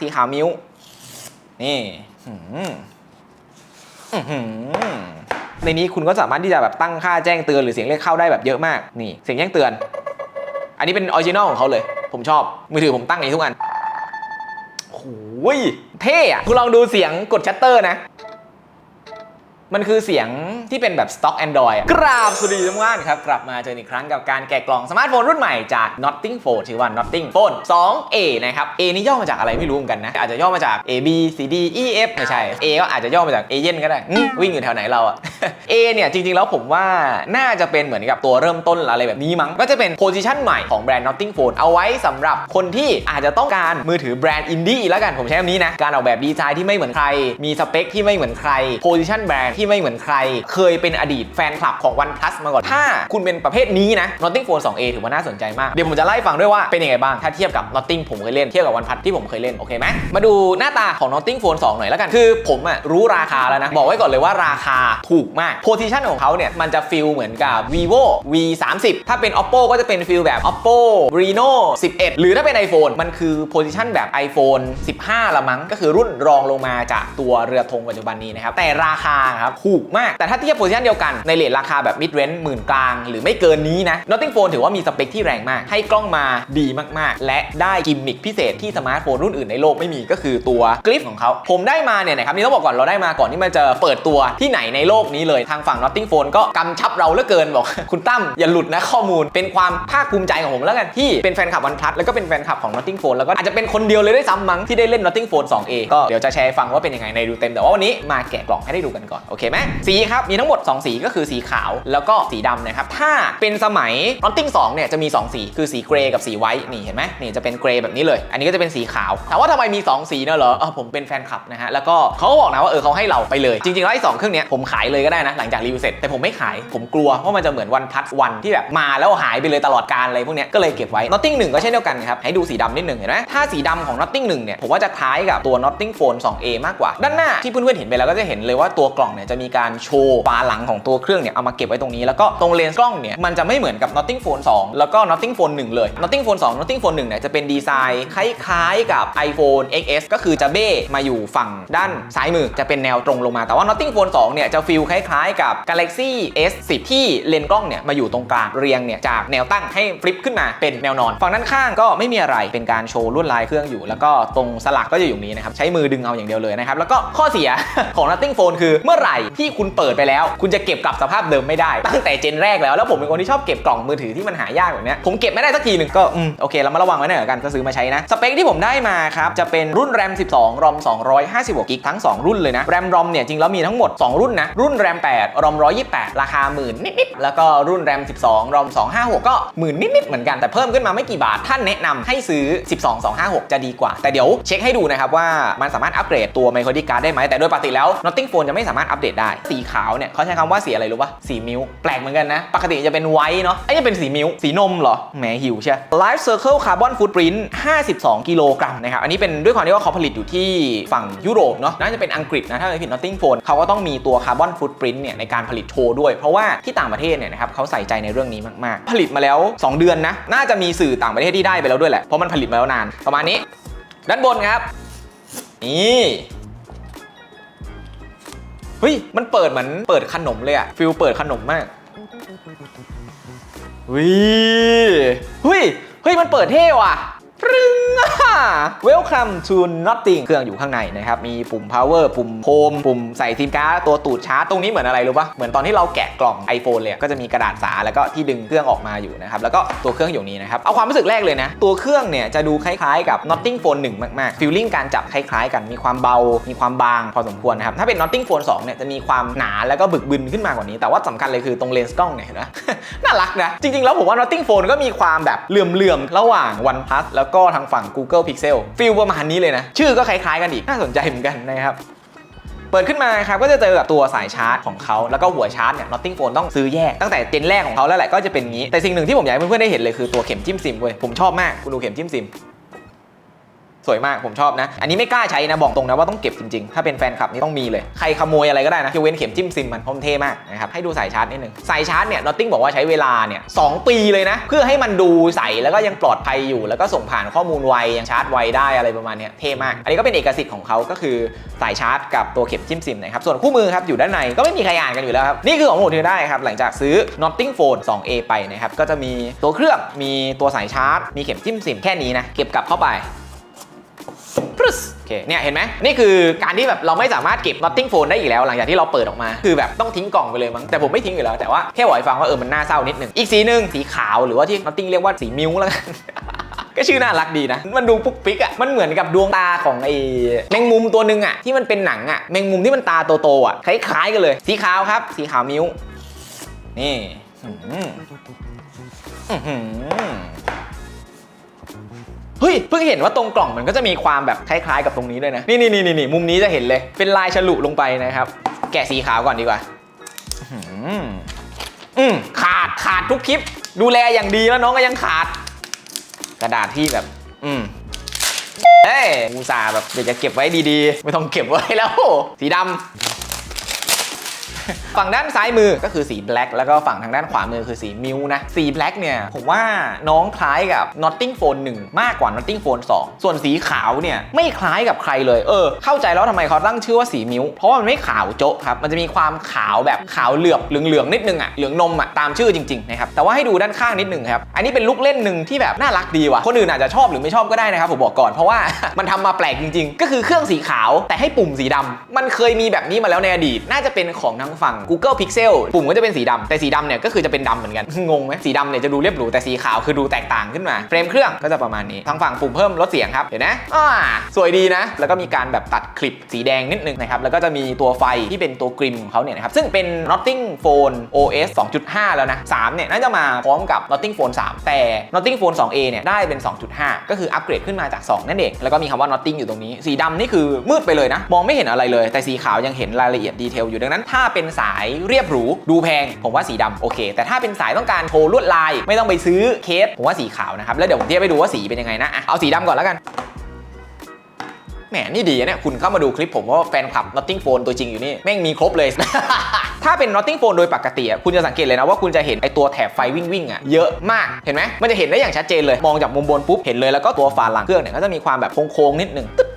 สีขาวมิ้ว นี่ในนี้คุณก็สามารถที่จะแบบตั้งค่าแจ้งเตือนหรือเสียงเรียกเข้าได้แบบเยอะมาก นี่เสียงแจ้งเตือน อันนี้เป็นออริจินอลของเขาเลย ผมชอบ มือถือผมตั้งอย่างนี้ทุกอันโอ้ยเท่อะคุณลองดูเสียงกดชัตเตอร์นะ มันคือเสียงที่เป็นแบบสต็อก Android อะกราบสวัสดีทุกท่านครับ กลับมาเจออีกครั้งกับการแกะกล่องสมาร์ทโฟนรุ่นใหม่จาก Notting Phone ชื่อว่า Notting Phone 2A นะครับ A นี่ย่อมาจากอะไรไม่รู้เหมือนกันนะ อาจจะย่อมาจาก A B C D E F ไม่ใช่ A ก็อาจจะย่อมาจากเอเย่นก็ได้ วิ่งอยู่แถวไหนเราอะ A เนี่ย จริง ๆ แล้วผมว่าน่าจะเป็นเหมือนกับตัวเริ่มต้นอะไรแบบนี้มั้ง ก็จะเป็นโพซิชันใหม่ของแบรนด์ Notting Phone เอาไว้สำหรับคนที่อาจจะต้องการมือถือแบรนด์อินดี้แล้วกันผมใช้คำนี้นะการออกแบบดีไซน์ที่ไม่เหมือนใครมีสเปคที่ไม่เหมือนใครโพซิชันแบรนดที่ไม่เหมือนใคร เคยเป็นอดีตแฟนคลับของ OnePlus มาก่อน ถ้าคุณเป็นประเภทนี้นะ Notting Phone 2A ถือว่าน่าสนใจมาก เดี๋ยวผมจะไล่ฟังด้วยว่าเป็นยังไงบ้าง ถ้าเทียบกับ Notting ผมเคยเล่น เทียบกับ OnePlus ที่ผมเคยเล่น โอเคไหมมาดูหน้าตาของ Notting Phone 2 หน่อยแล้วกัน คือผมอะรู้ราคาแล้วนะ บอกไว้ก่อนเลยว่าราคาถูกมาก โพซิชันของเขาเนี่ย มันจะฟิลเหมือนกับ vivo v 3 0ถ้าเป็น oppo ก็จะเป็นฟิลแบบ oppo reno 11 หรือถ้าเป็น iphone มันคือโพซิชันแบบ iphone 15 ละมั้ง ก็คือรุ่นรองลงมาจากตัวเรือธงปัจจุบันนี้นะครับ แต่ราคาครับถูกมาก แต่ถ้าเทียบโพซิชันเดียวกันในเลทราคาแบบ mid range หมื่นกลาง หรือไม่เกินนี้นะ Notting Phone ถือว่ามีสเปคที่แรงมาก ให้กล้องมาดีมากๆ และได้กิมมิคพิเศษที่สมาร์ทโฟนรุ่นอื่นในโลกไม่มีก็คือตัวกริปของเขา ผมได้มาเนี่ยนะครับนี่ต้องบอกก่อนเราได้มาก่อนที่มันจะเปิดตัวที่ไหนในโลกนี้เลยทางฝั่ง Notting Phone ก็กำชับเราเหลือเกินบอก คุณตั้มอย่าหลุดนะข้อมูลเป็นความภาคภูมิใจของผมแล้วกันที่เป็นแฟนคลับ OnePlus แล้วก็เป็นแฟนคลับของ Notting Phone แล้วก็อาจจะเป็นคนเดียวเลยด้วยซ้ำมั้งที่ได้เล่น Notting Phone 2A ก็เดี๋ยวจะแชร์ฟังว่าเป็นยังไงในดูเต็มแต่ว่าวันนี้มาแกะกล่องให้ได้ดูกันก่อนโออเคไหมสีครับ มีทั้งหมด 2 สีก็คือสีขาวแล้วก็สีดำนะครับ ถ้าเป็นสมัย Notting 2เนี่ยจะมี 2 สี คือสีเกรย์กับสีไวท์นี่เห็นไหมนี่จะเป็นเกรย์แบบนี้เลย อันนี้ก็จะเป็นสีขาวถามว่าทำไมมี 2 สีเนอะเหรอเออผมเป็นแฟนคลับนะฮะแล้วก็เขาก็บอกนะว่าเออเขาให้เราไปเลยจริงๆแล้วไอ้สองเครื่องเนี้ยผมขายเลยก็ได้นะหลังจากรีวิวเสร็จแต่ผมไม่ขายผมกลัวว่ามันจะเหมือนวันพัทวันที่แบบมาแล้วหายไปเลยตลอดการอะไรพวกเนี้ยก็เลยเก็บไว้ Notting 1ก็เช่นเดียวกันครับให้ดูสีดำนิดหนึ่งเห็นไหมถ้าสีดำของ Notting 1เนี่ยผมว่าจะคล้ายกับตัว Notting Phone 2A มากกว่า ด้านหน้าที่เพื่อนๆเห็นไปแล้วก็จะเห็นเลยว่าตัวกล่องเนี่ยจะมีการโชว์ฝาหลังของตัวเครื่องเนี่ยเอามาเก็บไว้ตรงนี้แล้วก็ตรงเลนส์กล้องเนี่ยมันจะไม่เหมือนกับ Notting Phone 2 แล้วก็ Notting Phone 1 เลย Notting Phone 2 Notting Phone 1เนี่ยจะเป็นดีไซน์คล้ายๆกับ iPhone XS ก็คือจะเบ้มาอยู่ฝั่งด้านซ้ายมือจะเป็นแนวตรงลงมาแต่ว่า Notting Phone 2 เนี่ยจะฟีลคล้ายๆกับ Galaxy S10 ที่เลนส์กล้องเนี่ยมาอยู่ตรงกลางเรียงเนี่ยจากแนวตั้งให้ฟลิปขึ้นมาเป็นแนวนอน ฝั่งด้านข้างก็ไม่มีอะไรเป็นการโชว์ลวดลายเครื่องอยู่ แล้วก็ตรงสลักก็จะอยู่นี้นะครับใช้มือดึงเอาอย่างเดียวเลยนะครับแล้วก็ข้อเสียของ Notting Phone คือเมื่อไหร่ที่คุณเปิดไปแล้ว คุณจะเก็บกลับสภาพเดิมไม่ได้ ตั้งแต่เจนแรกแล้ว แล้วผมเป็นคนที่ชอบเก็บกล่องมือถือที่มันหายากแบบนี้ผมเก็บไม่ได้สักทีหนึ่งก็อืมโอเคเรามาระวังไว้หน่อยกันก็ซื้อมาใช้นะ สเปคที่ผมได้มาครับ จะเป็นรุ่น RAM 12 ROM 256กิกทั้ง 2 รุ่นเลยนะ RAM ROM เนี่ยจริงแล้วมีทั้งหมด 2 รุ่นนะ รุ่น RAM 8 ROM 128 ราคาหมื่นนิดๆ แล้วก็รุ่น RAM 12 ROM 256 ก็หมื่นนิดๆ เหมือนกัน แต่เพิ่มขึ้นมาไม่กี่บาท ท่านแนะนำให้ซื้อ 12 256 จะดีกว่า แต่เดี๋ยวเช็คให้ดูนะครับว่ามันสามารถอัปเกรดตัว micro SD card ได้ไหมแต่โดยปกติแล้ว Notting Phone จะไม่สามารถอัปเดตได้ สีขาวเนี่ยเขาใช้คำว่าสีอะไรรู้ปะสีมิ้ว แปลกเหมือนกันนะ ปกติจะเป็นไวท์เนาะไอ้นี่เป็นสีมิ้ว สีนมเหรอ แหมหิวใช่ Life Circle Carbon Footprint 52 กิโลกรัมนะครับ อันนี้เป็นด้วยความที่ว่าเขาผลิตอยู่ที่ฝั่งยุโรปเนาะ น่าจะเป็นอังกฤษนะ ถ้าไม่ผิด Notting Phone เขาก็ต้องมีตัว Carbon Footprint เนี่ยในการผลิตโชว์ด้วย เพราะว่าที่ต่างประเทศเนี่ยนะครับเขาใส่ใจในเรื่องนี้มากๆ ผลิตมาแล้ว 2 เดือนนะ น่าจะมีสื่อต่างประเทศที่ได้ไปแล้วด้วยแหละ เพราะมันผลิตมาแล้วนาน ประมาณนี้ ด้านบนครับ นี่ ฮ้ย มันเปิดเหมือนเปิดขนมเลยอะฟิลเปิดขนมมากวิเฮ้ย เฮ้ย มันเปิดเท่ว่ะป รึงอะ Welcome to Nothing เครื่องอยู่ข้างในนะครับ มีปุ่ม power ปุ่มโฮมปุ่มใส่ซิมการ์ดตัวตูดชาร์จตรงนี้เหมือนอะไรรู้ปะเหมือนตอนที่เราแกะกล่อง iPhone เลย ก็จะมีกระดาษสาแล้วก็ที่ดึงเครื่องออกมาอยู่นะครับ แล้วก็ตัวเครื่องอยู่นี้นะครับ เอาความรู้สึกแรกเลยนะ ตัวเครื่องเนี่ยจะดูคล้ายๆกับ Notting Phone 1 มากๆฟีลลิ่งการจับคล้ายๆ กัน มีความเบา มีความบางพอสมควรนะครับ ถ้าเป็น Notting Phone 2 เนี่ยจะมีความหนาแล้วก็บึกบึนขึ้นมากว่านี้ แต่ว่าสำคัญเลยคือตรงเลนส์กล้องเนี่ยนไหมน่ารักนะ จริงๆ แล้วผมว่า Notting Phone ก็มีความแบบเหลื่อมๆ ระหว่าง OnePlus แล้วแล้วก็ทางฝั่ง Google Pixel ฟีลประมาณนี้เลยนะ ชื่อก็คล้ายๆกันอีก น่าสนใจเหมือนกันนะครับเปิดขึ้นมาครับก็จะเจอกับตัวสายชาร์จของเขา แล้วก็หัวชาร์จเนี่ย Notting Phone ต้องซื้อแยก ตั้งแต่เจนแรกของเขาแล้วแหละก็จะเป็นงี้ แต่สิ่งหนึ่งที่ผมอยากให้เพื่อนๆได้เห็นเลยคือตัวเข็มจิ้มซิมเว้ยผมชอบมากคุณดูเข็มจิ้มซิม สวยมากผมชอบนะ อันนี้ไม่กล้าใช้นะบอกตรงนะว่าต้องเก็บจริงๆ ถ้าเป็นแฟนคลับนี่ต้องมีเลย ใครขโมยอะไรก็ได้นะยกเว้นเข็มจิ้มซิมมันพมเท่มากนะครับ ให้ดูสายชาร์จนิดนึง สายชาร์จเนี่ยนอตติ้งบอกว่าใช้เวลาเนี่ยสปีเลยนะ เพื่อให้มันดูใสแล้วก็ยังปลอดภัยอยู่ แล้วก็ส่งผ่านข้อมูลไวยังชาร์จไวได้อะไรประมาณเนี้ยเท่มาก อันนี้ก็เป็นเอกสิทธิ์ของเขาก็คือสายชาร์จกับตัวเข็มจิ้มซิมนะครับส่วนคู่มือครับอยู่ด้านในก็ไม่มีใครอ่านกันอยู่แล้วครับนี่คือของโหมดที่ได้ครับหลังจากซื้อ Notting Phone 2A ไปนะครับก็จะมีตัวเครื่องมีตัวสายชาร์จ มีเข็มจิ้มซิมแค่นี้นะเก็บกลับเข้าไป โอเคเนี่ยเห็นไหมนี่คือการที่แบบเราไม่สามารถเก็บ Notting Phone ได้อีกแล้ว หลังจากที่เราเปิดออกมา คือแบบต้องทิ้งกล่องไปเลยมั้งแต่ผมไม่ทิ้งอยู่แล้ว แต่ว่าแค่บอกให้ฟังว่าเออมันน่าเศร้านิดหนึ่งอีกสีหนึ่งสีขาวหรือว่าที่ Notting เรียกว่าสีมิวแล้วกันก็ชื่อน่ารักดีนะ มันดูปุ๊กปิ๊กอะ มันเหมือนกับดวงตาของไอ้แมงมุมตัวหนึ่งอะที่มันเป็นหนังอะแมงมุมที่มันตาโตๆอะคล้ายๆกันเลย สีขาวครับ สีขาวมิ้ว นี่ เฮ้ยเพิ่งเห็นว่าตรงกล่องมันก็จะมีความแบบคล้ายๆกับตรงนี้ด้วยนะนี่นี่นี่นี่มุมนี้จะเห็นเลย เป็นลายฉลุลงไปนะครับ แกะสีขาวก่อนดีกว่าอืมขาดขาดทุกคลิป ดูแลอย่างดีแล้วน้องก็ยังขาด กระดาษที่แบบ อืมเอ้ยอุตส่าห์แบบเดี๋ยวจะเก็บไว้ดีๆ ไม่ต้องเก็บไว้แล้ว สีดำ ฝั่งด้านซ้ายมือก็คือสีแบล็กแล้วก็ฝั่งทางด้านขวามือคือสีมิวนะ สีแบล็กเนี่ยผมว่าน้องคล้ายกับ Notting Phone 1 มากกว่า Notting Phone 2 ส่วนสีขาวเนี่ยไม่คล้ายกับใครเลยเออเข้าใจแล้วทำไมเขาตั้งชื่อว่าสีมิวเพราะว่ามันไม่ขาวโจ๊ะครับมันจะมีความขาวแบบขาวเหลือบเหลืองๆนิดนึงอะเหลืองนมอะตามชื่อจริงๆนะครับแต่ว่าให้ดูด้านข้างนิดนึงครับอันนี้เป็นลูกเล่นหนึ่งที่แบบน่ารักดีว่ะคนอื่นอาจจะชอบหรือไม่ชอบก็ได้นะครับผมบอกก่อนเพราะว่ามันทำมาแปลกจริง ๆ ก็คือเครื่องสีขาวแต่ให้ปุ่มสีดำมันเคยมีแบบนี้มาแล้วในอดีตน่าจะเป็นของทางฝั่ง Google Pixel ปุ่มก็จะเป็นสีดำแต่สีดำเนี่ยก็คือจะเป็นดำเหมือนกันงงไหมสีดำเนี่ยจะดูเรียบหรูแต่สีขาวคือดูแตกต่างขึ้นมาเฟรมเครื่องก็จะประมาณนี้ทางฝั่งปุ่มเพิ่มลดเสียงครับเห็นไหมอ่าสวยดีนะ แล้วก็มีการแบบตัดคลิปสีแดงนิดนึงนะครับแล้วก็จะมีตัวไฟที่เป็นตัวกริมของเขาเนี่ยนะครับซึ่งเป็น Notting Phone OS 2.5 แล้วนะ3เนี่ยน่าจะมาพร้อมกับ Notting Phone 3 แต่ Notting Phone 2A เนี่ยได้เป็น 2.5 ก็คืออัปเกรดขึ้นมาจาก 2 นั่นเอง แล้วก็มีคำว่า Notting อยู่ตรงนี้ สีดำนี่คือมืดไปเลยนะ มองไม่เห็นอะไรเลย แต่สีขาวยังเห็นรายละเอียดดีเทลอยู่ดังนั้น ถ้าเป็นสายเรียบหรูดูแพง ผมว่าสีดำโอเค แต่ถ้าเป็นสายต้องการโชว์ลวดลาย ไม่ต้องไปซื้อเคสผมว่าสีขาวนะครับแล้วเดี๋ยวผมเทียบไปดูว่าสีเป็นยังไงนะเอาสีดำก่อนแล้วกันแหมนี่ดีนะเนี่ยคุณเข้ามาดูคลิปผมว่าแฟนคลับ Notting Phone ตัวจริงอยู่นี่ แม่งมีครบเลย ถ้าเป็น Notting Phone โดยปกติอะคุณจะสังเกตเลยนะว่าคุณจะเห็นไอตัวแถบไฟวิ่งวิ่งๆอะเยอะมากเห็นไหมมันจะเห็นได้อย่างชัดเจนเลย มองจากมุมบนปุ๊บเห็นเลยแล้วก็ตัวฝาหลังเครื่องเนี่ยก็จะมีความแบบโค้งๆนิดนึงตึ๊ด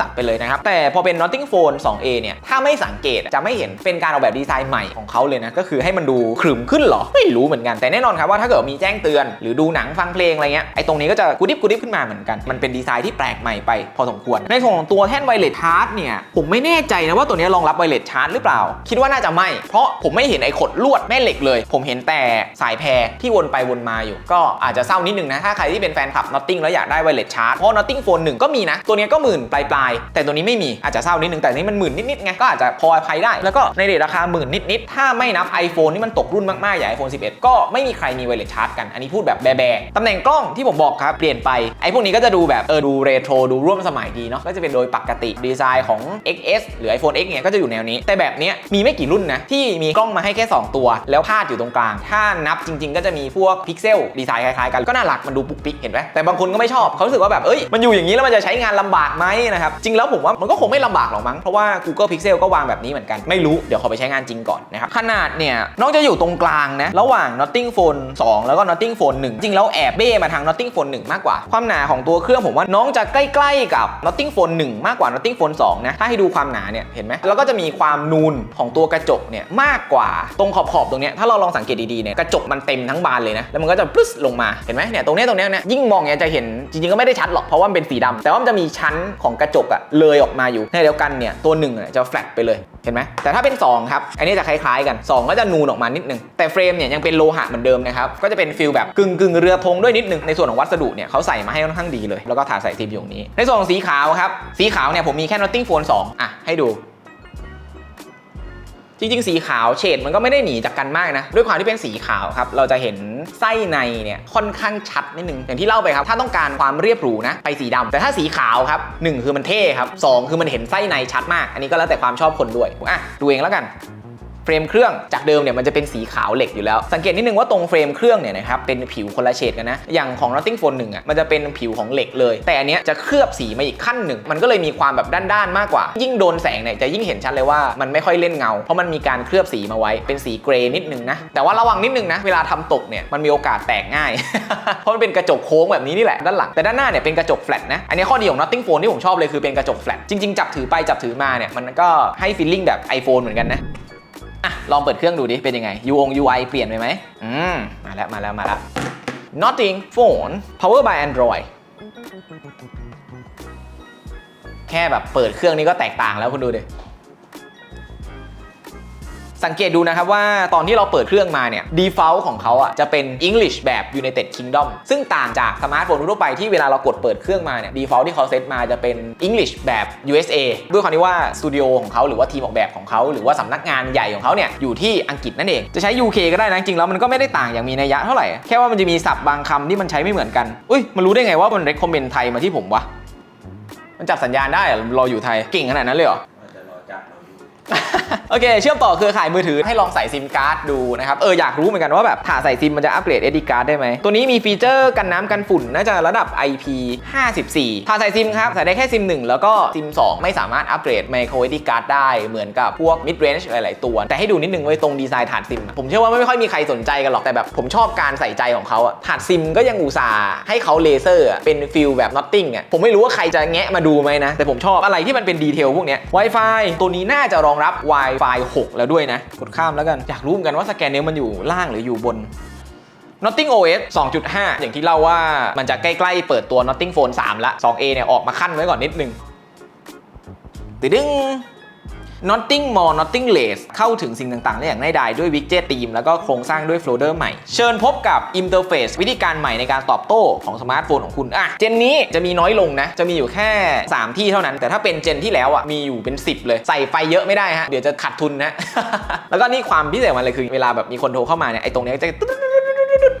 ตัดไปเลยนะครับ แต่พอเป็น Notting Phone 2A เนี่ย ถ้าไม่สังเกตจะไม่เห็นเป็นการออกแบบดีไซน์ใหม่ของเขาเลยนะ ก็คือให้มันดูขรึมขึ้นหรอ ไม่รู้เหมือนกัน แต่แน่นอนครับว่าถ้าเกิดมีแจ้งเตือน หรือดูหนังฟังเพลงอะไรเงี้ย ไอ้ตรงนี้ก็จะกุดิบกุดิบขึ้นมาเหมือนกัน มันเป็นดีไซน์ที่แปลกใหม่ไปพอสมควร ในส่วนของตัวแท่นไวเลสชาร์จเนี่ย ผมไม่แน่ใจนะว่าตัวนี้รองรับไวเลสชาร์จหรือเปล่า คิดว่าน่าจะไม่ เพราะผมไม่เห็นไอ้ขดลวดแม่เหล็กเลย ผมเห็นแต่สายแพรที่วนไปวนมาอยู่ ก็อาจจะเศร้านิดนึงนะ ถ้าใครที่เป็นแฟนคลับ Notting แล้วอยากได้ไวเลสชาร์จเพราะ Notting Phone 1ก็มีนะ ตัวนี้ก็หมื่นปลายๆแต่ตัวนี้ไม่มีอาจจะเศร้านิดนึงแต่นี้มันหมื่นนิดๆไงก็อาจจะพออภัยได้ แล้วก็ในเรทราคาหมื่นนิดๆถ้าไม่นับ iPhone ที่มันตกรุ่นมากๆอย่าง iPhone 11 ก็ไม่มีใครมีไวเลสชาร์จกันอันนี้พูดแบบแบะๆตำแหน่งกล้องที่ผมบอกครับเปลี่ยนไปไอ้พวกนี้ก็จะดูแบบเออดูเรโทรดูร่วมสมัยดีเนาะก็จะเป็นโดยปกติดีไซน์ของ XS หรือ iPhone X เนี่ยก็จะอยู่แนวนี้ แต่แบบเนี้ยมีไม่กี่รุ่นนะที่มีกล้องมาให้แค่ 2 ตัว แล้วพาดอยู่ตรงกลาง ถ้านับจริง ๆ ก็จะมีพวกพิกเซลดีไซน์คล้ายๆกันก็น่ารักมันดูปุ๊กปิ๊กเห็นไหมแต่บางคนก็ไม่ชอบเขารู้สึกว่าแบบเอ้ยมันอยู่อย่างนี้แล้วมันจะใช้งานลำบากไหมนะครับจริงแล้วผมว่ามันก็คงไม่ลำบากหรอกมั้ง เพราะว่า Google Pixel ก็วางแบบนี้เหมือนกัน ไม่รู้ เดี๋ยวขอไปใช้งานจริงก่อนนะครับ ขนาดเนี่ยน้องจะอยู่ตรงกลางนะ ระหว่าง Notting Phone 2 แล้วก็ Notting Phone 1 จริงแล้วแอบเบ้มาทาง Notting Phone 1 มากกว่า ความหนาของตัวเครื่องผมว่าน้องจะใกล้ ๆ กับ Notting Phone 1 มากกว่า Notting Phone 2 นะ ถ้าให้ดูความหนาเนี่ยเห็นไหมแล้วก็จะมีความนูนของตัวกระจกเนี่ยมากกว่าตรงขอบๆตรงเนี้ยถ้าเราลองสังเกตดีๆเนี่ยกระจกมันเต็มทั้งบานเลยนะแล้วมันก็จะปลึ๊สลงมาเห็นไหมเนี่ยตรงเนี้ยตรงเนี้ยเนี่ยยิ่งมองเนี่ยจะเห็นจริงๆก็ไม่ได้ชัดหรอกเพราะว่ามันเป็นสีดำแต่ว่ามันจะมีชั้นของกระจกอะเลยออกมาอยู่ในเดียวกันเนี่ยตัวหนึ่งจะแฟลตไปเลยเห็นไหมแต่ถ้าเป็น 2 ครับ อันนี้จะคล้ายๆกัน 2 ก็จะนูนออกมานิดนึง แต่เฟรมเนี่ยยังเป็นโลหะเหมือนเดิมนะครับ ก็จะเป็นฟิลแบบกึ่งกึ่งๆเรือธงด้วยนิดนึง ในส่วนของวัสดุเนี่ยเขาใส่มาให้ค่อนข้างดีเลย แล้วก็ถาใส่ทิมอยู่นี้ ในส่วนของสีขาวครับ สีขาวเนี่ยผมมีแค่ Notting Phone 2อะให้ดู จริงๆ สีขาวเฉดมันก็ไม่ได้หนีจากกันมากนะ ด้วยความที่เป็นสีขาวครับ เราจะเห็นไส้ในเนี่ยค่อนข้างชัดนิดนึง อย่างที่เล่าไปครับ ถ้าต้องการความเรียบหรูนะ ไปสีดำแต่ถ้าสีขาวครับหนึ่งคือมันเท่ครับสองคือมันเห็นไส้ในชัดมาก อันนี้ก็แล้วแต่ความชอบคนด้วยอะดูเองแล้วกัน เฟรมเครื่องจากเดิมเนี่ยมันจะเป็นสีขาวเหล็กอยู่แล้ว สังเกตนิดนึงว่าตรงเฟรมเครื่องเนี่ยนะครับเป็นผิวคนละเฉดกันนะ อย่างของ Notting Phone 1อะมันจะเป็นผิวของเหล็กเลย แต่อันเนี้ยจะเคลือบสีมาอีกขั้นหนึ่ง มันก็เลยมีความแบบด้านๆมากกว่า ยิ่งโดนแสงเนี่ยจะยิ่งเห็นชัดเลยว่ามันไม่ค่อยเล่นเงา เพราะมันมีการเคลือบสีมาไว้เป็นสีเกรย์นิดนึงนะ แต่ว่าระวังนิดนึงนะเวลาทำตกเนี่ยมันมีโอกาสแตกง่าย เพราะมันเป็นกระจกโค้งแบบนี้นี่แหละด้านหลัง แต่ด้านหน้าเนี่ยเป็นกระจกแฟลตนะ อันนี้ข้อดีของ Notting Phone ที่ผมชอบเลยคือเป็นกระจกแฟลต จริง ๆ จับถือไปจับถือมาเนี่ยมันก็ให้ฟีลลิ่งแบบ iPhone เหมือนกันนะ อะลองเปิดเครื่องดูดิเป็นยังไง UI UI เปลี่ยนไปไหมอืมมาแล้วมาแล้วมาแล้ว Nothing Phone Power by Android แค่แบบเปิดเครื่องนี้ก็แตกต่างแล้วคุณดูดิ สังเกตดูนะครับว่าตอนที่เราเปิดเครื่องมาเนี่ย default ของเขาอะจะเป็น English แบบ United Kingdom ซึ่งต่างจากสมาร์ทโฟนทั่วไปที่เวลาเรากดเปิดเครื่องมาเนี่ย default ที่เขาเซตมาจะเป็น English แบบ USA ด้วยความที่ว่าสตูดิโอของเขาหรือว่าทีมออกแบบของเขาหรือว่าสำนักงานใหญ่ของเขาเนี่ยอยู่ที่อังกฤษนั่นเองจะใช้ UK ก็ได้นะจริงแล้วมันก็ไม่ได้ต่างอย่างมีนัยยะเท่าไหร่แค่ว่ามันจะมีศัพท์บางคำที่มันใช้ไม่เหมือนกันอุ้ยมันรู้ได้ไงว่ามัน recommend ไทยมาที่ผมวะมันจับสัญญาณได้เรอรอยู่ไทยเก่งขนาดนั้นเลยเหรอ โอเค เชื่อมต่อเครือข่ายมือถือให้ลองใส่ซิมการ์ดดูนะครับ เอออยากรู้เหมือนกันว่าแบบถ้าใส่ซิมมันจะอัปเกรด SD card ได้ไหม ตัวนี้มีฟีเจอร์กันน้ำกันฝุ่นน่าจะระดับ IP 54ถ้าใส่ซิมครับ ใส่ได้แค่ซิม 1 แล้วก็ซิม 2 ไม่สามารถอัปเกรด micro SD card ได้เหมือนกับพวก mid range หลาย ๆ ตัว แต่ให้ดูนิดนึงไว้ยตรงดีไซน์ถาดซิม ผมเชื่อว่าไม่ค่อยมีใครสนใจกันหรอกแต่แบบผมชอบการใส่ใจของเขาอะถาดซิมก็ยังอุตส่าห์ให้เขาเลเซอร์เป็นฟิลแบบ notting อะผมไม่รู้ว่าใครจะแงะมาดูไหมนะแต่ผมชอบอะไรที่มันเป็นดีเทลพวกเนี้ย Wi-Fi ตัวนี้น่าจะรองรับ Wi-Fi 6 แล้วด้วยนะ กดข้ามแล้วกัน อยากรู้เหมือนกันว่าสแกนเนลมันอยู่ล่างหรืออยู่บน Notting OS 2.5 อย่างที่เล่าว่ามันจะใกล้ๆ เปิดตัว Notting Phone 3 ละ 2A เนี่ยออกมาขั้นไว้ก่อนนิดนึงติดึง Notting More Notting Less เข้าถึงสิ่งต่างๆ ได้อย่างง่ายดายด้วยวิกเจตธีมแล้วก็โครงสร้างด้วยโฟลเดอร์ใหม่ เชิญพบกับอินเทอร์เฟซวิธีการใหม่ในการตอบโต้ของสมาร์ทโฟนของคุณอะเจนนี้จะมีน้อยลงนะ จะมีอยู่แค่ 3 ที่เท่านั้น แต่ถ้าเป็นเจนที่แล้วอะมีอยู่เป็น 10 เลยใส่ไฟเยอะไม่ได้ฮะเดี๋ยวจะขาดทุนนะ แล้วก็นี่ความพิเศษมันเลยคือเวลาแบบมีคนโทรเข้ามาเนี่ยไอ้ตรงเนี้ยจะ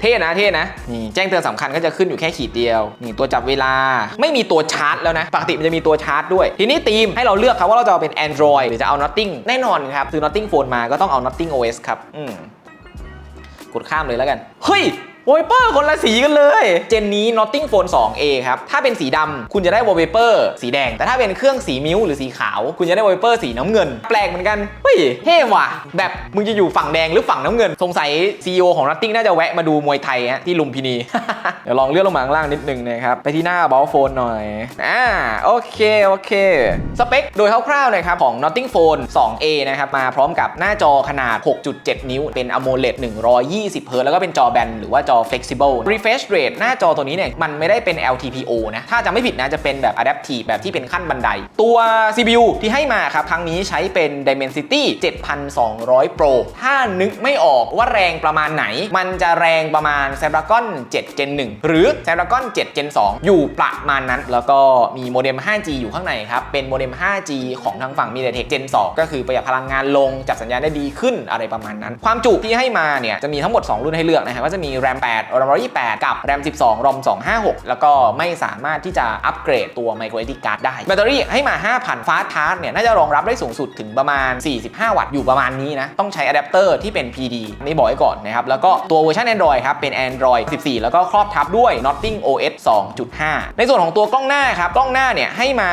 เท่นะเท่นะนี่แจ้งเตือนสำคัญก็จะขึ้นอยู่แค่ขีดเดียวนี่ตัวจับเวลาไม่มีตัวชาร์จแล้วนะปกติมันจะมีตัวชาร์จด้วย ทีนี้ทีมให้เราเลือกครับว่าเราจะเอาเป็น Android หรือจะเอา Notting แน่นอนครับซื้อ Notting Phone มาก็ต้องเอา Notting OS ครับอืมกดข้ามเลยแล้วกันเฮ้ย วอลเปอร์คนละสีกันเลย เจนนี้ Notting Phone 2A ครับ ถ้าเป็นสีดำคุณจะได้วอลเปอร์สีแดง แต่ถ้าเป็นเครื่องสีมิ้วหรือสีขาว คุณจะได้วอลเปอร์สีน้ำเงิน แปลกเหมือนกันเฮ้ยเท่ว่ะ แบบมึงจะอยู่ฝั่งแดงหรือฝั่งน้ำเงิน สงสัย CEO ของ Notting น่าจะแวะมาดูมวยไทยฮะที่ลุมพินี เดี๋ยวลองเลื่อนลงมาข้างล่างนิดนึงนะครับ ไปที่หน้าบอลโฟนหน่อย อ่า โอเค โอเค สเปคโดยคร่าวๆนะครับของ Notting Phone 2A นะครับ มาพร้อมกับหน้าจอขนาด 6.7 นิ้ว เป็น AMOLED 120 Hz แล้วก็เป็นจอแบนหรือว่าจอ Flexible refresh rate หน้าจอตัวนี้เนี่ยมันไม่ได้เป็น LTPO นะ ถ้าจะไม่ผิดนะจะเป็นแบบ adaptive แบบที่เป็นขั้นบันได ตัว CPU ที่ให้มาครับ ครั้งนี้ใช้เป็น Dimensity 7200 Pro ถ้านึกไม่ออกว่าแรงประมาณไหน มันจะแรงประมาณ Snapdragon 7 Gen 1 หรือ Snapdragon 7 Gen 2 อยู่ประมาณนั้น แล้วก็มีโมเด็ม 5G อยู่ข้างในครับ เป็นโมเด็ม 5G ของทางฝั่ง MediaTek Gen 2 ก็คือประหยัดพลังงานลงจับสัญญาณได้ดีขึ้นอะไรประมาณนั้น ความจุที่ให้มาเนี่ยจะมีทั้งหมด 2 รุ่นให้เลือกนะครับก็จะมี RAM 8 RAM 128 กับ RAM 12 ROM 256 แล้วก็ไม่สามารถที่จะอัปเกรดตัว micro SD card ได้ แบตเตอรี่ให้มา 5,000 Fast Charge เนี่ย น่าจะรองรับได้สูงสุดถึงประมาณ 45 วัตต์อยู่ประมาณนี้นะ ต้องใช้อะแดปเตอร์ที่เป็น PD นี่บอกไว้ก่อนนะครับ แล้วก็ตัวเวอร์ชัน Android ครับ เป็น Android 14 แล้วก็ครอบทับด้วย Notting OS 2.5 ในส่วนของตัวกล้องหน้าครับ กล้องหน้าเนี่ยให้มา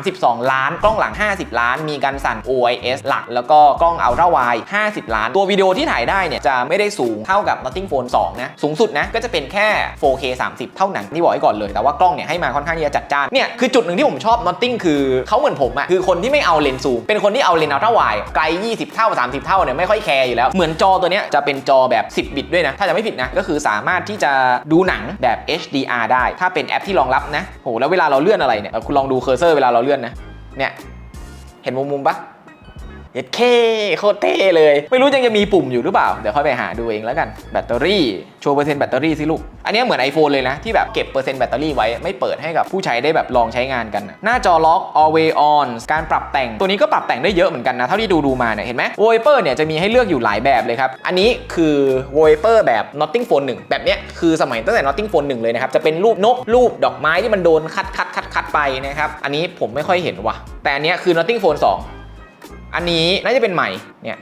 32 ล้าน กล้องหลัง 50 ล้าน มีการสั่น OIS หลัก แล้วก็กล้อง Ultra Wide 50 ล้าน ตัววิดีโอที่ถ่ายได้เนี่ยจะไม่ได้สูงเท่ากับ Notting Phone 2 นะ สูงสุดนะก็จะเป็นแค่ 4K 30 เท่านั้นนี่บอกไว้ก่อนเลย แต่ว่ากล้องเนี่ยให้มาค่อนข้างที่จะจัดจ้านเนี่ยคือจุดหนึ่งที่ผมชอบ Notting คือเขาเหมือนผมอะคือคนที่ไม่เอาเลนส์ซูมเป็นคนที่เอาเลนส์ Ultra Wide ไกล 20 เท่า 30 เท่าเนี่ยไม่ค่อยแคร์อยู่แล้วเหมือนจอตัวเนี้ยจะเป็นจอแบบ 10 บิตด้วยนะถ้าจะไม่ผิดนะก็คือสามารถที่จะดูหนังแบบ HDR ได้ ถ้าเป็นแอปที่รองรับนะโหแล้วเวลาเราเลื่อนอะไรเนี่ยคุณลองดูเคอร์เซอร์เวลาเราเลื่อนนะเนี่ยเห็นมุมมุมปะ เย็ดเคโคตรเท่เลย ไม่รู้ยังจะมีปุ่มอยู่หรือเปล่า เดี๋ยวค่อยไปหาดูเองแล้วกัน แบตเตอรี่โชว์เปอร์เซ็นต์แบตเตอรี่สิลูก อันนี้เหมือน iPhone เลยนะ ที่แบบเก็บเปอร์เซ็นต์แบตเตอรี่ไว้ไม่เปิดให้กับผู้ใช้ได้แบบลองใช้งานกันหน้าจอล็อก always on การปรับแต่งตัวนี้ก็ปรับแต่งได้เยอะเหมือนกันนะ เท่าที่ดูดูมาเนี่ยเห็นไหม wallpaper เนี่ยจะมีให้เลือกอยู่หลายแบบเลยครับอันนี้คือ wallpaper แบบ Notting Phone 1 แบบเนี้ยคือสมัยตั้งแต่ Notting Phone 1 เลยนะครับจะเป็นรูปนกรูปดอกไม้ที่มันโดนคัดคัดคัดคัดไปนะครับอันนี้ผมไม่ค่อยเห็นว่ะแต่อันนี้คือ Notting Phone 2 อันนี้น่าจะเป็นใหม่เนี่ย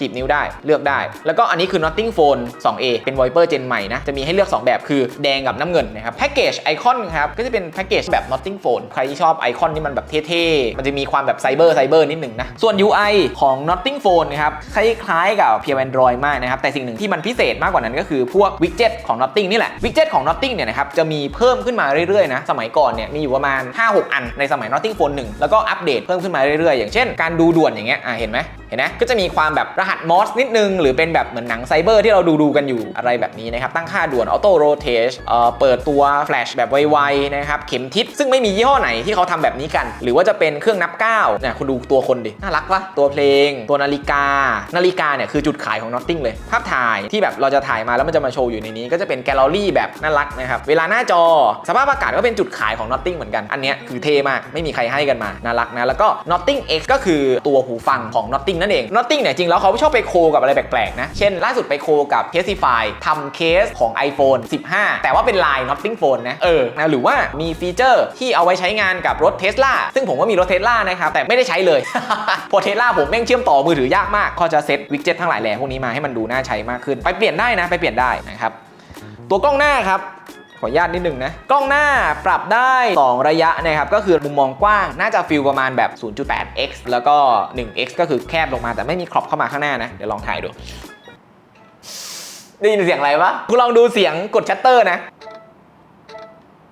จีบนิ้วได้เลือกได้ แล้วก็อันนี้คือ Notting Phone 2A เป็น Viper Gen ใหม่นะ จะมีให้เลือก 2 แบบคือแดงกับน้ำเงินนะครับแพ็กเกจไอคอนครับ ก็จะเป็นแพ็กเกจแบบ Notting Phone ใครที่ชอบไอคอนที่มันแบบเท่ๆ มันจะมีความแบบไซเบอร์ไซเบอร์นิดหนึ่งนะ ส่วน UI ของ Notting Phone นะครับคล้ายๆกับเพีย Android มากนะครับ แต่สิ่งหนึ่งที่มันพิเศษมากกว่านั้นก็คือพวกวิกเจ็ตของ Notting นี่แหละวิกเจ็ตของ Notting เนี่ยนะครับจะมีเพิ่มขึ้นมาเรื่อยๆนะสมัยก่อนเนี่ยมีอยู่ประมาณ 5-6 อันในสมัย Notting Phone 1 แล้วก็อัปเดตเพิ่มขึ้นมาเรื่อยๆอย่างเช่นการดูด่วนอย่างเงี้ยอะเห็นไหมเห็นไหมก็จะมีความแบบรหัสมอสนิดนึง หรือเป็นแบบเหมือนหนังไซเบอร์ที่เราดูดูกันอยู่อะไรแบบนี้นะครับ ตั้งค่าด่วนออโต้โรเทชเอ่อเปิดตัวแฟลชแบบไวๆนะครับเข็มทิศซึ่งไม่มียี่ห้อไหนที่เขาทำแบบนี้กัน หรือว่าจะเป็นเครื่องนับก้าวเนี่ยคุณดูตัวคนดิ น่ารักปะตัวเพลง ตัวนาฬิกา นาฬิกาเนี่ยคือจุดขายของ Notting เลย ภาพถ่ายที่แบบเราจะถ่ายมาแล้วมันจะมาโชว์อยู่ในนี้ ก็จะเป็นแกลเลอรี่แบบน่ารักนะครับเวลาหน้าจอสภาพอากาศก็เป็นจุดขายของ Notting เหมือนกันอันเนี้ยคือเท่มากไม่มีใครให้กันมาน่ารักนะแล้วก็ Notting X ก็คือตัวหูฟังของ Notting นั่นเอง Notting เนี่ยจริงแล้วเขาชอบไปโคกับอะไรแปลกๆนะเช่นล่าสุดไปโคกับ Casify ทำเคสของ iPhone 15 แต่ว่าเป็นลาย Notting Phone นะเออนะหรือว่ามีฟีเจอร์ที่เอาไว้ใช้งานกับรถ Tesla ซึ่งผมก็มีรถ Tesla นะครับแต่ไม่ได้ใช้เลยพอ Tesla ผมแม่งเชื่อมต่อมือถือยากมากก็จะเซตวิกเจ็ตทั้งหลายแหล่พวกนี้มาให้มันดูน่าใช้มากขึ้น ไปเปลี่ยนได้นะไปเปลี่ยนได้นะครับตัวกล้องหน้าครับ ขออนุญาตนิดนึงนะ กล้องหน้าปรับได้ 2 ระยะนะครับ ก็คือมุมมองกว้าง น่าจะฟิลประมาณแบบ 0.8x แล้วก็ 1x ก็คือแคบลงมาแต่ไม่มีครอปเข้ามาข้างหน้านะ เดี๋ยวลองถ่ายดู ได้ยินเสียงอะไรปะคุณลองดูเสียงกดชัตเตอร์นะ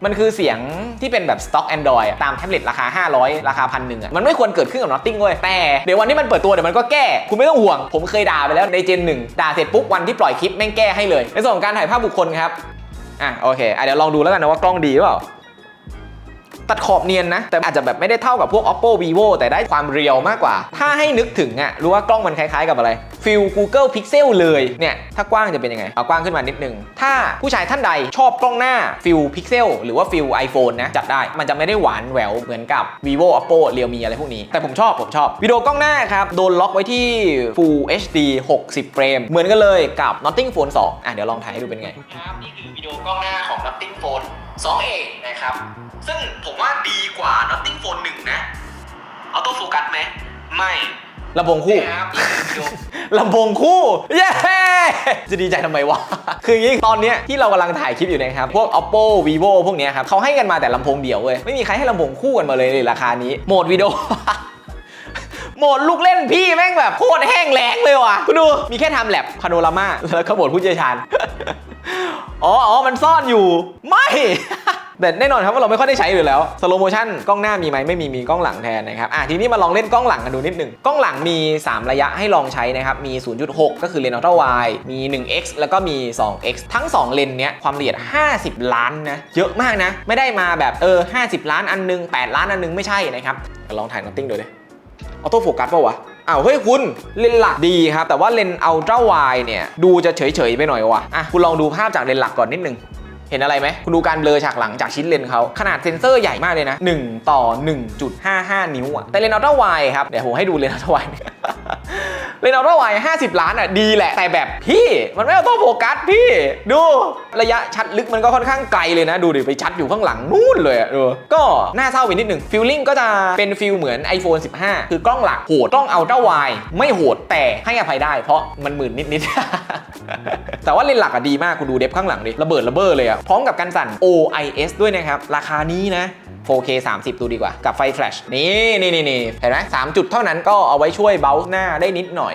มันคือเสียงที่เป็นแบบสต็อก Android ตามแท็บเล็ตราคา 500 ราคาพันหนึ่งอะ มันไม่ควรเกิดขึ้นกับ Notting เว้ย แต่ เดี๋ยววันที่มันเปิดตัว เดี๋ยวมันก็แก้ คุณไม่ต้องห่วง ผมเคยด่าไปแล้วในเจนหนึ่งด่าเสร็จปุ๊บ วันที่ปล่อยคลิป แม่งแก้ให้เลย ในส่วนของการถ่ายภาพบุคคลครับ อะโอเคอะเดี๋ยวลองดูแล้วกันนะว่ากล้องดีหรือเปล่า ตัดขอบเนียนนะ แต่อาจจะแบบไม่ได้เท่ากับพวก oppo vivo แต่ได้ความเรียวมากกว่า ถ้าให้นึกถึงอะรู้ว่ากล้องมันคล้ายๆกับอะไรฟิล google pixel เลยเนี่ยถ้ากว้างจะเป็นยังไงเอากว้างขึ้นมานิดนึง ถ้าผู้ชายท่านใดชอบกล้องหน้าฟิล pixel หรือว่าฟิล iphone นะจัดได้มันจะไม่ได้หวานแหววเหมือนกับ vivo oppo realme อะไรพวกนี้ แต่ผมชอบผมชอบวิดีโอกล้องหน้าครับโดนล็อกไว้ที่ full hd 60 เฟรม เหมือนกันเลยกับ notting phone 2อะเดี๋ยวลองถ่ายให้ดูเป็นไงครับนี่คือวิดีโอกล้องหน้าของ Notting Phone 2A นะครับ ซึ่งผมว่าดีกว่า Notting Phone 1 นะออโต้โฟกัสไหม ไม่ลำโพงคู่ครับลำโพงคู่ เย้ จะดีใจทำไมวะ คืออย่างนี้ตอนเนี้ยที่เรากำลังถ่ายคลิปอยู่เนะครับ พวก oppo vivo พวกเนี้ยครับเขาให้กันมาแต่ลำโพงเดี่ยวเว้ย ไม่มีใครให้ลำโพงคู่กันมาเลยในราคานี้ โหมดวิดีโอโหมดลูกเล่นพี่แม่งแบบโคตรแห้งแล้งเลยว่ะคุณดู มีแค่ทำแลบพาโนรามาแล้วก็โหมดผู้เชี่ยวชาญ อ๋ออ๋อมันซ่อนอยู่ ไม่ แต่แน่นอนครับว่าเราไม่ค่อยได้ใช้อยู่แล้วสโลโมชันกล้องหน้ามีไหมไม่มีมีกล้องหลังแทนนะครับอะทีนี้มาลองเล่นกล้องหลังกันดูนิดหนึ่งกล้องหลังมี 3 ระยะให้ลองใช้นะครับมี 0.6 ก็คือเลนส์อัลตร้าไวมี 1x แล้วก็มี 2x ทั้ง 2 เลนส์เนี้ยความละเอียด 50 ล้านนะเยอะมากนะ ไม่ได้มาแบบเออ50 ล้านอันนึง 8 ล้านอันนึงไม่ใช่นะครับลองถ่ายนอตติ้งดูเลยออโต้โฟกัสป่าวะ อ้าวเฮ้ยคุณเลนหลักดีครับ แต่ว่าเลนส์อัลตร้าวายเนี่ย ดูจะเฉยๆไปหน่อยว่ะอะคุณลองดูภาพจากเลนหลักก่อนนิดนึง เห็นอะไรไหมคุณดูการเบลอฉากหลังจากชิ้นเลนเขาขนาดเซนเซอร์ใหญ่มากเลยนะ 1 ต่อ 1.55 นิ้วอะแต่เลนส์อัลตร้าไวครับ เดี๋ยวผมให้ดูเลนส์อัลตร้าไวเลนส์อัลตร้าไว50 ล้านอะดีแหละ แต่แบบพี่มันไม่เอาตัวโฟกัสพี่ ดูระยะชัดลึกมันก็ค่อนข้างไกลเลยนะ ดูดิไปชัดอยู่ข้างหลังนู่นเลยอะดูก็น่าเศร้าไปนิดหนึ่งฟิลลิ่งก็จะเป็นฟิลเหมือน iPhone 15 คือกล้องหลักโหดกล้องอัลตร้าไวไม่โหดแต่ให้อภัยได้ เพราะมันหมื่นนิดๆแต่ว่าเลนส์หลักอะดีมากคุณดูเดฟข้างหลังดิระเบิดระเบ้อเลยอะพร้อมกับการสั่น OIS ด้วยนะครับ ราคานี้นะ 4K 30 ดูดีกว่า กับไฟแฟลชนี่นี่นี่นี่เห็นไหมสามจุดเท่านั้นก็เอาไว้ช่วยเบลหน้าได้นิดหน่อย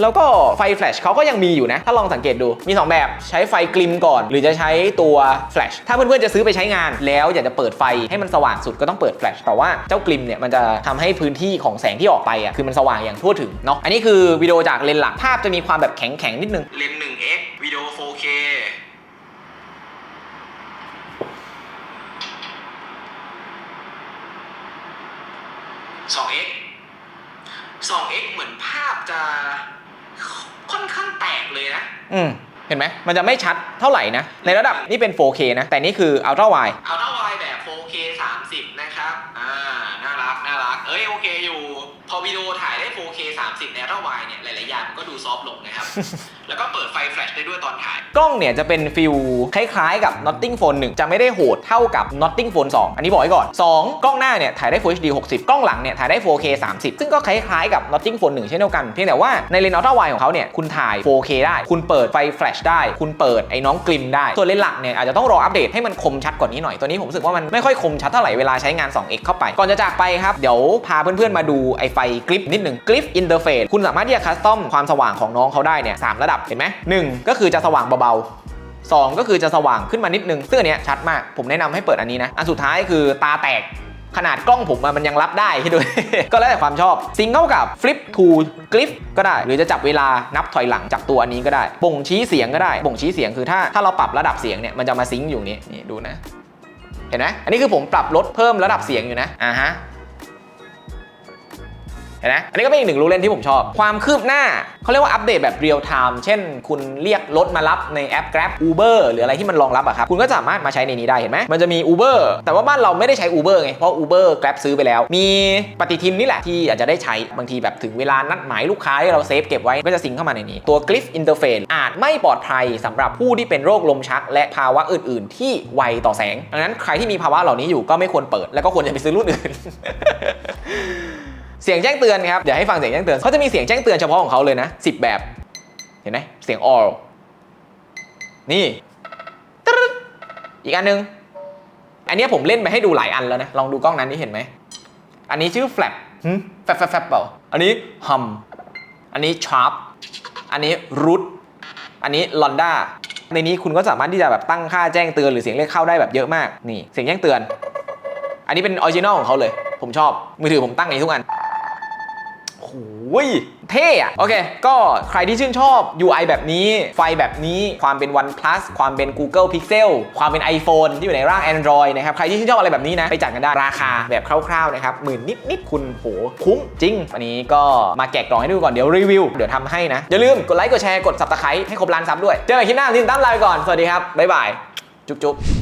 แล้วก็ไฟแฟลชเขาก็ยังมีอยู่นะ ถ้าลองสังเกตดู มี 2 แบบใช้ไฟกลิมก่อน หรือจะใช้ตัวแฟลช ถ้าเพื่อนๆจะซื้อไปใช้งาน แล้วอยากจะเปิดไฟให้มันสว่างสุดก็ต้องเปิดแฟลช แต่ว่าเจ้ากลิมเนี่ยมันจะทำให้พื้นที่ของแสงที่ออกไปอะคือมันสว่างอย่างทั่วถึงเนาะ อันนี้คือวิดีโอจากเลนส์หลัก ภาพจะมีความแบบแข็งๆนิดนึง เลนส์ 1x วิดีโอ 4K 2x 2x เหมือนภาพจะ อนข้างแตกเลยนะ อืมเห็นไหมมันจะไม่ชัดเท่าไหร่นะ ในระดับนี่เป็น 4K นะ แต่นี่คือ Ultra Wide Ultra Wide แบบ 4K 30 นะครับ อ่า น่ารัก น่ารัก เอ้ย โอเคอยู่ พอวิดีโอถ่ายได้ 4K 30ในอัลตร้าไวด์เนี่ย หลาย ๆ อย่างมันก็ดูซอฟต์ลงนะครับ แล้วก็เปิดไฟแฟลชได้ด้วยตอนถ่าย กล้องเนี่ยจะเป็นฟิลคล้ายๆกับ Notting Phone 1 จะไม่ได้โหดเท่ากับ Notting Phone 2 อันนี้บอกไว้ก่อน 2 กล้องหน้าเนี่ยถ่ายได้ Full HD 60 กล้องหลังเนี่ยถ่ายได้ 4K 30 ซึ่งก็คล้ายๆกับ Notting Phone 1 เช่นเดียวกัน เพียงแต่ว่าในเลนส์ Ultra Wide ของเขาเนี่ยคุณถ่าย 4K ได้ คุณเปิดไฟแฟลชได้ คุณเปิดไอ้น้องกลิมได้ ส่วนเลนส์หลักเนี่ยอาจจะต้องรออัปเดตให้มันคมชัดกว่านี้หน่อย ตัวนี้ผมรู้สึกว่ามันไม่ค่อยคมชัดเท่าไหร่เวลาใช้งาน 2x เข้าไป ก่อนจะจากไปครับ เดี๋ยวพาเพื่อนๆมาดูไอ้ไฟกริปนิดหนึ่งกริปอินเทอร์เฟซคุณสามารถที่จะคัสตอมความสว่างของน้องเขาได้เนี่ยสามระดับเห็นไหมหนึ่งก็คือจะสว่างเบาๆสองก็คือจะสว่างขึ้นมานิดนึงซึ่งอันเนี้ยชัดมากผมแนะนำให้เปิดอันนี้นะอันสุดท้ายคือตาแตกขนาดกล้องผมมันยังรับได้ให้ด้วย ก็แล้วแต่ความชอบซิงเข้ากับ Flip to Grip ก็ได้ หรือจะจับเวลานับถอยหลังจากตัวอันนี้ก็ได้บ่งชี้เสียงก็ได้บ่งชี้เสียงคือถ้าถ้าเราปรับระดับเสียงเนี่ยมันจะมาซิงค์อยู่นี้นี่ดูนะ เห็นไหมอันนี้คือผมปรับลดเพิ่มระดับเสียงอยู่นะอ่าฮะ เห็นไหมอันนี้ก็เป็นอีกหนึ่งรูเล่นที่ผมชอบ ความคืบหน้าเขาเรียกว่าอัปเดตแบบเรียลไทม์เช่น คุณเรียกรถมารับในแอป Grab Uber หรืออะไรที่มันรองรับอะครับคุณก็สามารถมาใช้ในนี้ได้เห็นไหมมันจะมี Uber แต่ว่าบ้านเราไม่ได้ใช้ Uber ไงเพราะ Uber Grab ซื้อไปแล้ว มีปฏิทินนี่แหละที่อาจจะได้ใช้บางทีแบบถึงเวลานัดหมายลูกค้าที่เราเซฟเก็บไว้ก็จะซิงเข้ามาในนี้ตัว Glyph Interface อาจไม่ปลอดภัยสำหรับผู้ที่เป็นโรคลมชัก และภาวะอื่น ๆ ที่ไวต่อแสงดังนั้นใครที่มีภาวะเหล่านี้อยู่ก็ไม่ควรเปิด แล้วก็ควรจะไปซื้อรุ่นอื่น เสียงแจ้งเตือนครับ เดี๋ยวให้ฟังเสียงแจ้งเตือนเขาจะมีเสียงแจ้งเตือนเฉพาะของเขาเลยนะ10 แบบ เห็นไหมเสียง all นี่ตึ๊ดอีกอันนึง อันเนี้ยผมเล่นไปให้ดูหลายอันแล้วนะ ลองดูกล้องนั้นนี่เห็นไหม อันนี้ชื่อ flap หึ flap flap flap เปล่า อันนี้ hum อันนี้ sharp อันนี้ root อันนี้ londa ในนี้คุณก็สามารถที่จะแบบตั้งค่าแจ้งเตือนหรือเสียงเรียกเข้าได้แบบเยอะมาก นี่ เสียงแจ้งเตือน อันนี้เป็นออริจินอลของเขาเลย ผมชอบ มือถือผมตั้งอย่างนี้ทุกอัน โอ้ยเท่อะโอเค ก็ใครที่ชื่นชอบ UI แบบนี้ ไฟแบบนี้ความเป็น OnePlus ความเป็น Google Pixel ความเป็น iPhone ที่อยู่ในร่าง Android นะครับ ใครที่ชื่นชอบอะไรแบบนี้นะ ไปจัดกันได้ราคาแบบคร่าวๆนะครับหมื่นนิดๆ คุณโหคุ้มจริงวันนี้ก็มาแกะกล่องให้ดูก่อนเดี๋ยวรีวิว เดี๋ยวทำให้นะ อย่าลืมกดไลค์กดแชร์กด Subscribe ให้ครบล้านซับด้วย เจอกันคลิปหน้าที่ตั้มลาไปก่อนสวัสดีครับบ๊ายบายจุ๊บๆ